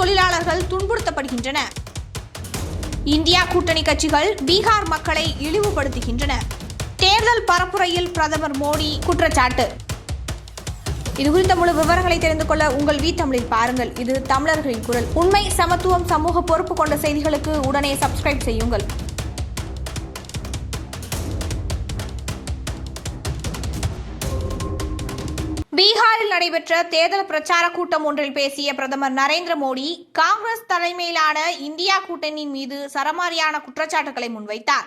தொழிலாளர்கள் துன்புறுத்தப்படுகின்றன. இந்தியா கூட்டணி கட்சிகள் பீகார் மக்களை இழிவுபடுத்துகின்றன. தேர்தல் பரப்புரையில் பிரதமர் மோடி குற்றச்சாட்டு. இது குறித்த முழு விவரங்களை தெரிந்து கொள்ள உங்கள் வீ தமிழில் பாருங்கள். இது தமிழர்களின் குரல். உண்மை சமத்துவம் சமூக பொறுப்பு கொண்ட செய்திகளுக்கு உடனே சப்ஸ்கிரைப் செய்யுங்கள். பீகாரில் நடைபெற்ற தேர்தல் பிரச்சார கூட்டம் ஒன்றில் பேசிய பிரதமர் நரேந்திர மோடி காங்கிரஸ் தலைமையிலான இந்தியா கூட்டணியின் மீது சரமாரியான குற்றச்சாட்டுகளை முன்வைத்தார்.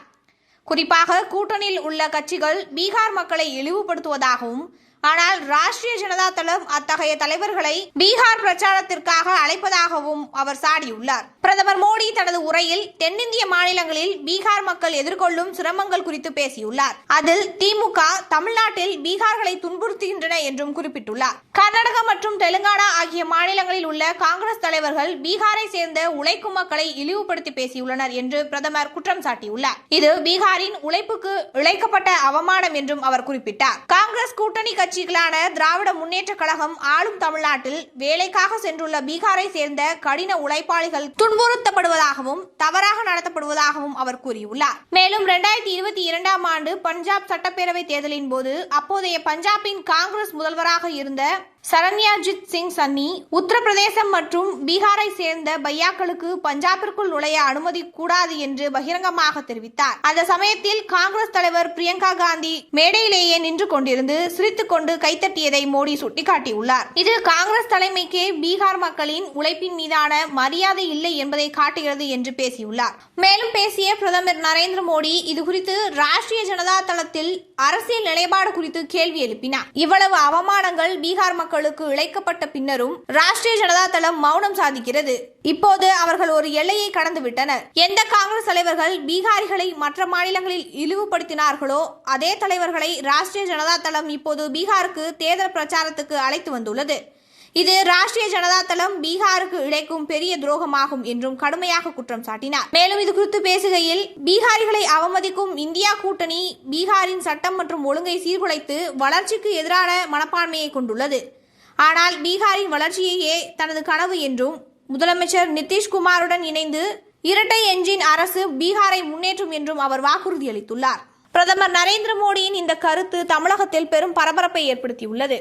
குறிப்பாக கூட்டணியில் உள்ள கட்சிகள் பீகார் மக்களை இழிவுபடுத்துவதாகவும் ஆனால் ராஷ்டிரிய ஜனதா தளம் அத்தகைய தலைவர்களை பீகார் பிரச்சாரத்திற்காக அழைப்பதாகவும் அவர் சாடியுள்ளார். பிரதமர் மோடி தனது உரையில் தென்னிந்திய மாநிலங்களில் பீகார் மக்கள் எதிர்கொள்ளும் சிரமங்கள் குறித்து பேசியுள்ளார். அதில் திமுக தமிழ்நாட்டில் பீகார்களை துன்புறுத்துகின்றன என்றும் குறிப்பிட்டுள்ளார். கர்நாடகா மற்றும் தெலுங்கானா ஆகிய மாநிலங்களில் உள்ள காங்கிரஸ் தலைவர்கள் பீகாரை சேர்ந்த உழைக்கும் மக்களை இழிவுபடுத்தி பேசியுள்ளனர் என்று பிரதமர் குற்றம் சாட்டியுள்ளார். இது பீகாரின் உழைப்புக்கு இழைக்கப்பட்ட அவமானம் என்றும் அவர் குறிப்பிட்டார். காங்கிரஸ் கூட்டணி கட்சிகளான திராவிட முன்னேற்ற கழகம் ஆளும் தமிழ்நாட்டில் வேலைக்காக சென்றுள்ள பீகாரை சேர்ந்த கடின உழைப்பாளிகள் துன்புறுத்தப்படுவதாகவும் தவறாக நடத்தப்படுவதாகவும் அவர் கூறியுள்ளார். மேலும் இரண்டாயிரத்தி இருபத்தி இரண்டாம் ஆண்டு பஞ்சாப் சட்டப்பேரவை தேர்தலின் போது அப்போதைய பஞ்சாபின் காங்கிரஸ் முதல்வராக இருந்த சரண்யாஜித் சிங் சன்னி உத்தரப்பிரதேசம் மற்றும் பீகாரை சேர்ந்த பையாக்களுக்கு பஞ்சாபிற்குள் நுழைய அனுமதி கூடாது என்று பகிரங்கமாக தெரிவித்தார். அந்த சமயத்தில் காங்கிரஸ் தலைவர் பிரியங்கா காந்தி மேடையிலேயே நின்று கொண்டிருந்து சிரித்துக் கொண்டு கைத்தட்டியதை மோடி சுட்டிக்காட்டியுள்ளார். இது காங்கிரஸ் தலைமைக்கே பீகார் மக்களின் உழைப்பின் மீதான மரியாதை இல்லை என்பதை காட்டுகிறது என்று பேசியுள்ளார். மேலும் பேசிய பிரதமர் நரேந்திர மோடி இது குறித்து ராஷ்டிரிய ஜனதா தளத்தில் அரசியல் நிலைப்பாடு குறித்து கேள்வி எழுப்பினார். இவ்வளவு அவமானங்கள் பீகார் மக்களுக்கு இழைக்கப்பட்ட பின்னரும் ராஷ்டிரிய ஜனதா தளம் மௌனம் சாதிக்கிறது. இப்போது அவர்கள் ஒரு எல்லையை கடந்து விட்டனர். எந்த காங்கிரஸ் தலைவர்கள் பீகாரிகளை மற்ற மாநிலங்களில் இழிவுபடுத்தினார்களோ அதே தலைவர்களை ராஷ்டிரிய ஜனதா தளம் இப்போது பீகார் பீகாருக்கு தேர்தல் பிரச்சாரத்துக்கு அழைத்து வந்துள்ளது. இது ராஷ்டிரிய ஜனதா தளம் பீகாருக்கு இழைக்கும் பெரிய துரோகமாகும் என்றும் கடுமையாக குற்றம் சாட்டினார். மேலும் இது குறித்து பேசுகையில் பீகாரிகளை அவமதிக்கும் இந்தியா கூட்டணி பீகாரின் சட்டம் மற்றும் ஒழுங்கை சீர்குலைத்து வளர்ச்சிக்கு எதிரான மனப்பான்மையை கொண்டுள்ளது. ஆனால் பீகாரின் வளர்ச்சியையே தனது கனவு என்றும் முதலமைச்சர் நிதிஷ்குமாருடன் இணைந்து இரட்டை என்ஜின் அரசு பீகாரை முன்னேற்றும் என்றும் அவர் வாக்குறுதியளித்துள்ளார். பிரதமர் நரேந்திர மோடியின் இந்த கருத்து தமிழகத்தில் பெரும் பரபரப்பை ஏற்படுத்தியுள்ளது.